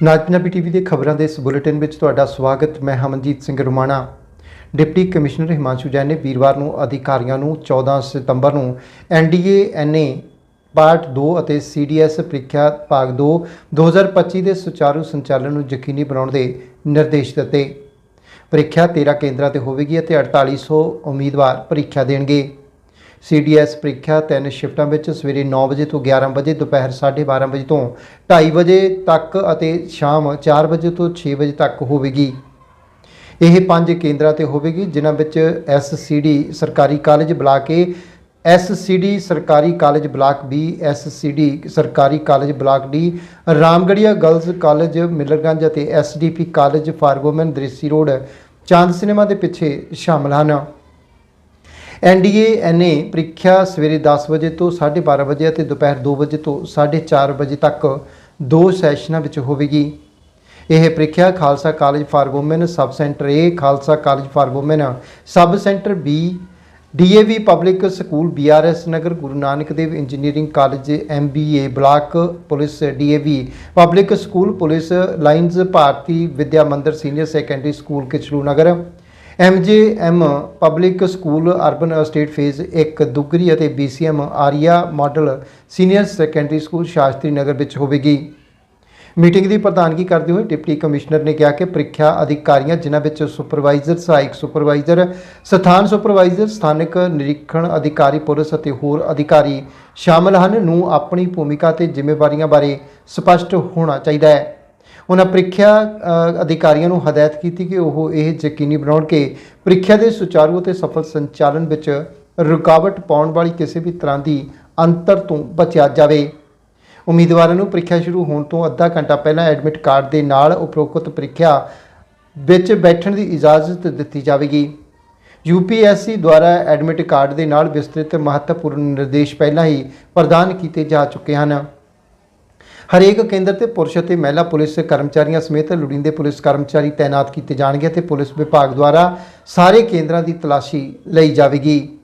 ਨਾਜ Punjabi TV ਦੇ ਖਬਰਾਂ ਦੇ ਇਸ ਬੁਲੇਟਿਨ ਵਿੱਚ ਤੁਹਾਡਾ ਸਵਾਗਤ। ਮੈਂ ਹਮਨਜੀਤ ਸਿੰਘ ਰੁਮਾਣਾ। ਡਿਪਟੀ ਕਮਿਸ਼ਨਰ ਹਿਮਾਂਸ਼ੂ ਜੈਨ ਨੇ ਵੀਰਵਾਰ ਨੂੰ ਅਧਿਕਾਰੀਆਂ ਨੂੰ 14 ਸਤੰਬਰ ਨੂੰ ਐਨਡੀਏ ਐਨਏ ਪਾਰਟ 2 ਅਤੇ ਸੀਡੀਐਸ ਪ੍ਰੀਖਿਆ ਭਾਗ 2 2025 ਦੇ ਸੁਚਾਰੂ ਸੰਚਾਲਨ ਨੂੰ ਯਕੀਨੀ ਬਣਾਉਣ ਦੇ ਨਿਰਦੇਸ਼ ਦਿੱਤੇ। ਪ੍ਰੀਖਿਆ 13 ਕੇਂਦਰਾਂ ਤੇ ਹੋਵੇਗੀ ਅਤੇ 4800 ਉਮੀਦਵਾਰ ਪ੍ਰੀਖਿਆ ਦੇਣਗੇ। ਸੀਡੀਐਸ ਪ੍ਰੀਖਿਆ ਤਿੰਨ ਸ਼ਿਫਟਾਂ ਵਿੱਚ ਸਵੇਰੇ 9 ਵਜੇ ਤੋਂ 11 ਵਜੇ, ਦੁਪਹਿਰ 12:30 ਵਜੇ ਤੋਂ 2:30 ਵਜੇ ਤੱਕ ਅਤੇ ਸ਼ਾਮ 4 ਵਜੇ ਤੋਂ 6 ਵਜੇ ਤੱਕ ਹੋਵੇਗੀ। ਇਹ ਪੰਜ ਕੇਂਦਰਾਂ ਤੇ ਹੋਵੇਗੀ, ਜਿਨ੍ਹਾਂ ਵਿੱਚ ਐਸਸੀਡੀ ਸਰਕਾਰੀ ਕਾਲਜ ਬਲਾਕ ਏ ਐਸਸੀਡੀ ਸਰਕਾਰੀ ਕਾਲਜ ਬਲਾਕ ਬੀ ਐਸਸੀਡੀ ਸਰਕਾਰੀ college block D Ramgarhia girls college, Millerganj ਅਤੇ SDP college for women ਦ੍ਰਿਸ਼ੀ road, Chand cinema ਦੇ ਪਿੱਛੇ ਸ਼ਾਮਲ ਹਨ। ਐਨਡੀਏ, ਐਨਏ ਪ੍ਰੀਖਿਆ ਸਵੇਰੇ 10 ਵਜੇ ਤੋਂ 12:30 ਵਜੇ ਅਤੇ ਦੁਪਹਿਰ 2 ਵਜੇ ਤੋਂ 4:30 ਵਜੇ ਤੱਕ ਦੋ ਸੈਸ਼ਨਾਂ ਵਿੱਚ ਹੋਵੇਗੀ। ਇਹ ਪ੍ਰੀਖਿਆ Khalsa college for women, sub centre A, Khalsa college for women, sub centre B, DAV public school BRS Nagar, Guru Nanak Dev engineering college, MBA block police, DAV public school police lines Bharati Vidya Mandir senior secondary school Kitchlu Nagar. MJM public school urban state phase 1 Dugri ਅਤੇ BCM Arya model senior secondary school Shastri Nagar ਵਿੱਚ ਹੋਵੇਗੀ। Meeting ਦੀ ਪ੍ਰਧਾਨਗੀ ਕਰਦੇ ਹੋਏ deputy commissioner ਨੇ ਕਿਹਾ ਕਿ ਪ੍ਰੀਖਿਆ ਅਧਿਕਾਰੀਆਂ, ਜਿਨ੍ਹਾਂ ਵਿੱਚ ਸੁਪਰਵਾਈਜ਼ਰ ਸਹਾਇਕ ਸੁਪਰਵਾਈਜ਼ਰ ਸਥਾਨ ਸੁਪਰਵਾਈਜ਼ਰ ਸਥਾਨਕ ਨਿਰੀਖਣ ਅਧਿਕਾਰੀ, ਪੁਲਿਸ ਅਤੇ ਹੋਰ ਅਧਿਕਾਰੀ ਸ਼ਾਮਲ ਹਨ, ਨੂੰ ਆਪਣੀ ਭੂਮਿਕਾ ਤੇ ਜ਼ਿੰਮੇਵਾਰੀਆਂ ਬਾਰੇ ਸਪਸ਼ਟ ਹੋਣਾ ਚਾਹੀਦਾ ਹੈ। ਉਹਨਾਂ ਪ੍ਰੀਖਿਆ ਅਧਿਕਾਰੀਆਂ ਨੂੰ ਹਦਾਇਤ ਕੀਤੀ ਕਿ ਉਹ ਇਹ ਯਕੀਨੀ ਬਣਾਉਣ ਕਿ ਪ੍ਰੀਖਿਆ ਦੇ ਸੁਚਾਰੂ ਅਤੇ ਸਫਲ ਸੰਚਾਲਨ ਵਿੱਚ ਰੁਕਾਵਟ ਪਾਉਣ ਵਾਲੀ ਕਿਸੇ ਵੀ ਤਰ੍ਹਾਂ ਦੀ ਅੰਤਰ ਤੋਂ ਬਚਿਆ ਜਾਵੇ। ਉਮੀਦਵਾਰਾਂ ਨੂੰ ਪ੍ਰੀਖਿਆ ਸ਼ੁਰੂ ਹੋਣ ਤੋਂ ਅੱਧਾ ਘੰਟਾ ਪਹਿਲਾਂ ਐਡਮਿਟ ਕਾਰਡ ਦੇ ਨਾਲ ਉਪਰੋਕਤ ਪ੍ਰੀਖਿਆ ਵਿੱਚ ਬੈਠਣ ਦੀ ਇਜਾਜ਼ਤ ਦਿੱਤੀ ਜਾਵੇਗੀ। ਯੂਪੀਐਸਸੀ ਦੁਆਰਾ ਐਡਮਿਟ ਕਾਰਡ ਦੇ ਨਾਲ ਵਿਸਤ੍ਰਿਤ ਮਹੱਤਵਪੂਰਨ ਨਿਰਦੇਸ਼ ਪਹਿਲਾਂ ਹੀ ਪ੍ਰਦਾਨ ਕੀਤੇ ਜਾ ਚੁੱਕੇ ਹਨ। ਹਰੇਕ ਕੇਂਦਰ ਤੇ ਪੁਰਸ਼ ਅਤੇ ਮਹਿਲਾ ਪੁਲਿਸ ਕਰਮਚਾਰੀਆਂ ਸਮੇਤ ਲੋੜੀਂਦੇ ਪੁਲਿਸ ਕਰਮਚਾਰੀ ਤਾਇਨਾਤ ਕੀਤੇ ਜਾਣਗੇ ਤੇ ਪੁਲਿਸ ਵਿਭਾਗ ਦੁਆਰਾ ਸਾਰੇ ਕੇਂਦਰਾਂ ਦੀ ਤਲਾਸ਼ੀ ਲਈ ਜਾਵੇਗੀ।